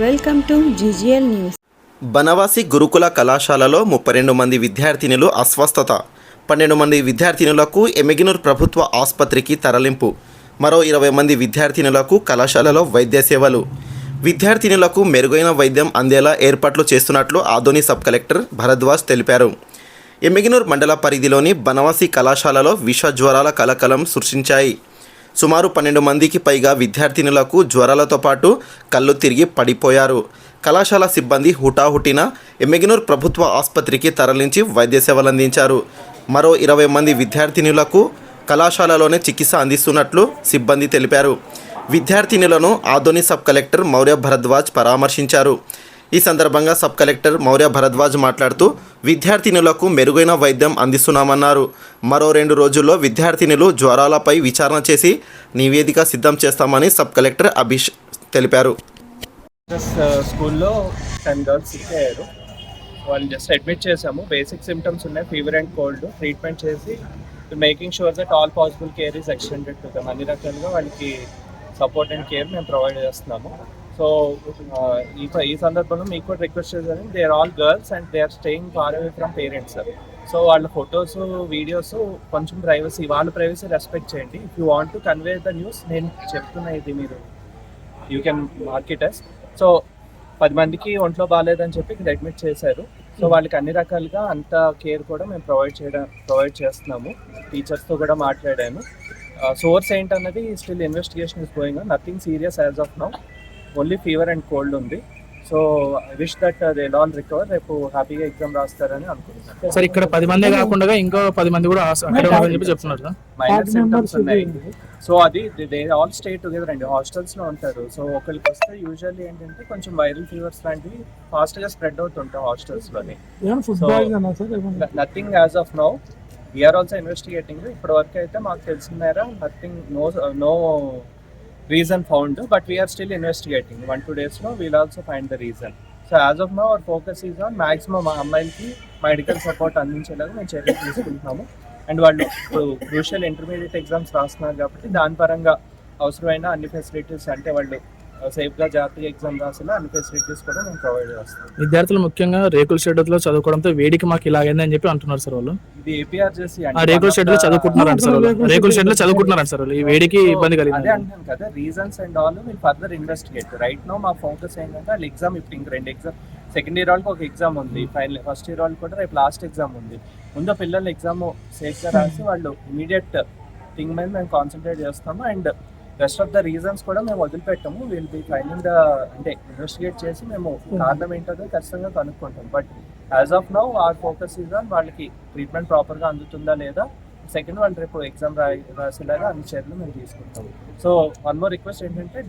Welcome to GGL news. Banavasi గురుకుల కళాశాలలో ముప్పై రెండు మంది విద్యార్థినులు అస్వస్థత. పన్నెండు మంది విద్యార్థినులకు ఎమిగినూర్ ప్రభుత్వ ఆసుపత్రికి తరలింపు. మరో ఇరవై మంది విద్యార్థినులకు కళాశాలలో వైద్య సేవలు. విద్యార్థినులకు మెరుగైన వైద్యం అందేలా ఏర్పాట్లు చేస్తున్నట్లు ఆదోని సబ్ కలెక్టర్ భరద్వాజ్ తెలిపారు. ఎమిగినూర్ మండల పరిధిలోని బనవాసి కళాశాలలో విష జ్వరాల కలకలం సృష్టించాయి. సుమారు పన్నెండు మందికి పైగా విద్యార్థినులకు జ్వరాలతో పాటు కళ్ళు తిరిగి పడిపోయారు. కళాశాల సిబ్బంది హుటాహుటిన ఎమ్మెగినూర్ ప్రభుత్వ ఆసుపత్రికి తరలించి వైద్య సేవలు అందించారు. మరో ఇరవై మంది విద్యార్థినులకు కళాశాలలోనే చికిత్స అందిస్తున్నట్లు సిబ్బంది తెలిపారు. విద్యార్థినులను ఆదోని సబ్ కలెక్టర్ మౌర్య భరద్వాజ్ పరామర్శించారు. ఈ సందర్భంగా సబ్ కలెక్టర్ మౌర్య భరద్వాజ్ మాట్లాడుతూ విద్యార్థినులకు మెరుగైన వైద్యం అందిస్తున్నామన్నారు. మరో రెండు రోజుల్లో విద్యార్థినులు జ్వరాలపై విచారణ చేసి నివేదిక సిద్ధం చేస్తామని సబ్ కలెక్టర్ అభిష్ తెలిపారు. Uh, స్కూల్లో టెన్ గర్ల్స్ అయ్యారు. వాళ్ళు జస్ట్ అడ్మిట్ చేసాము బేసిక్ సిమ్టమ్స్ ఉన్నాయి. Fever and cold. ట్రీట్మెంట్ చేసి making sure that all possible care is extended to them. అన్ని రకాలుగా వాళ్ళకి సపోర్ట్ అండ్ కేర్ మేము ప్రొవైడ్ చేస్తున్నాము. సో uh, ఈ ఈ సందర్భంలో మీకు కూడా రిక్వెస్ట్ చేశాను. They are all girls and they are staying far away from parents so వాళ్ళ ఫొటోస్ వీడియోస్ కొంచెం ప్రైవసీ వాళ్ళ ప్రైవసీ రెస్పెక్ట్ చేయండి. If you want to convey the news నేను చెప్తున్నా ఇది మీరు. You can market us so పది మందికి ఒంట్లో బాగాలేదని చెప్పి ఇక్కడ అడ్మిట్ చేశారు. సో వాళ్ళకి అన్ని రకాలుగా అంత కేర్ కూడా మేము ప్రొవైడ్ చేయడం ప్రొవైడ్ చేస్తున్నాము. టీచర్స్తో కూడా మాట్లాడాను. Uh, సోర్స్ ఏంటన్నది still investigation is going nothing serious as of now only fever and cold ఉంది. So I wish that they all recover రేపు హ్యాపీగా ఎగ్జామ్ రాస్తారని అనుకుంటున్నాను. సార్ ఇక్కడ పది మందే కాకుండా ఇంకో పది మంది కూడా చెప్పి చెప్తున్నారు మైనర్ సిమ్టమ్స్ ఉన్నాయి. సో అది దే ఆల్ స్టే టుగెదర్ అండి. హాస్టల్స్లో ఉంటారు. సో ఒకరికి వస్తే యూజువల్లీ ఏంటంటే కొంచెం వైరల్ ఫీవర్స్ లాంటివి ఫాస్ట్గా స్ప్రెడ్ అవుతుంటాయి హాస్టల్స్లోని nothing as of now we're also investigating ఇప్పటి వరకు అయితే మాకు తెలిసిన మేర nothing no no reason found but we're still investigating one two డేస్లో we'll also find the reason so as of now our focus is on maximum మా అమ్మాయిలకి medical support అందించేలాగా మేము చర్యలు తీసుకుంటున్నాము. అండ్ వాళ్ళు ఇప్పుడు క్రూషియల్ ఇంటర్మీడియట్ ఎగ్జామ్స్ రాస్తున్నారు కాబట్టి దాని పరంగా అవసరమైన అన్ని ఫెసిలిటీస్ అంటే వాళ్ళు సేఫ్గా జాతీయ ఎగ్జామ్ రాసిన అన్ని ఫెసిలిటీస్ కూడా మేము ప్రొవైడ్ చేస్తాం. విద్యార్థులు ముఖ్యంగా రేకుల షెడ్లో చదువుకోవడంతో వేడికి మాకు ఇలాగైంది అని చెప్పి అంటున్నారు సార్ వాళ్ళు. ఇది ఏపీఆర్ చేసి ఆ రేకుల షెడ్లో చదువుకుంటున్నారంట సార్ వాళ్ళు. రేకుల షెడ్లో చదువుకుంటున్నారంట సార్ వాళ్ళు. ఈ వేడికి ఇబ్బంది అదే కలిగింది అంటాను కదా reasons and all will further investigate right now మా ఫోకస్ ఏంటంటే వాళ్ళు ఎగ్జామ్ ఇప్పుడు ఇంక రెండు ఎగ్జామ్ సెకండ్ ఇయర్ వాళ్ళకి ఒక ఎగ్జామ్ ఉంది ఫైనల్ ఫస్ట్ ఇయర్ వాళ్ళకి కూడా రేపు లాస్ట్ ఎగ్జామ్ ఉంది. ముందు పిల్లలు ఎగ్జామ్ సేఫ్గా రాసి వాళ్ళు ఇమీడియట్ థింగ్ మీద మేము కాన్సన్ట్రేట్ చేస్తాము. And rest of the reasons కూడా మేము వదిలిపెట్టాము. విల్ బి ఫైనింగ్ ద అంటే ఇన్వెస్టిగేట్ చేసి మేము కారణం ఏంటో ఖచ్చితంగా కనుక్కుంటాం. But as of now our focus is on వాళ్ళకి ట్రీట్మెంట్ ప్రాపర్గా అందుతుందా లేదా? సెకండ్ వాళ్ళు రేపు ఎగ్జామ్ రాసేలాగా అన్ని చర్యలు మేము తీసుకుంటాం. సో వన్ మోర్ రిక్వెస్ట్ ఏంటంటే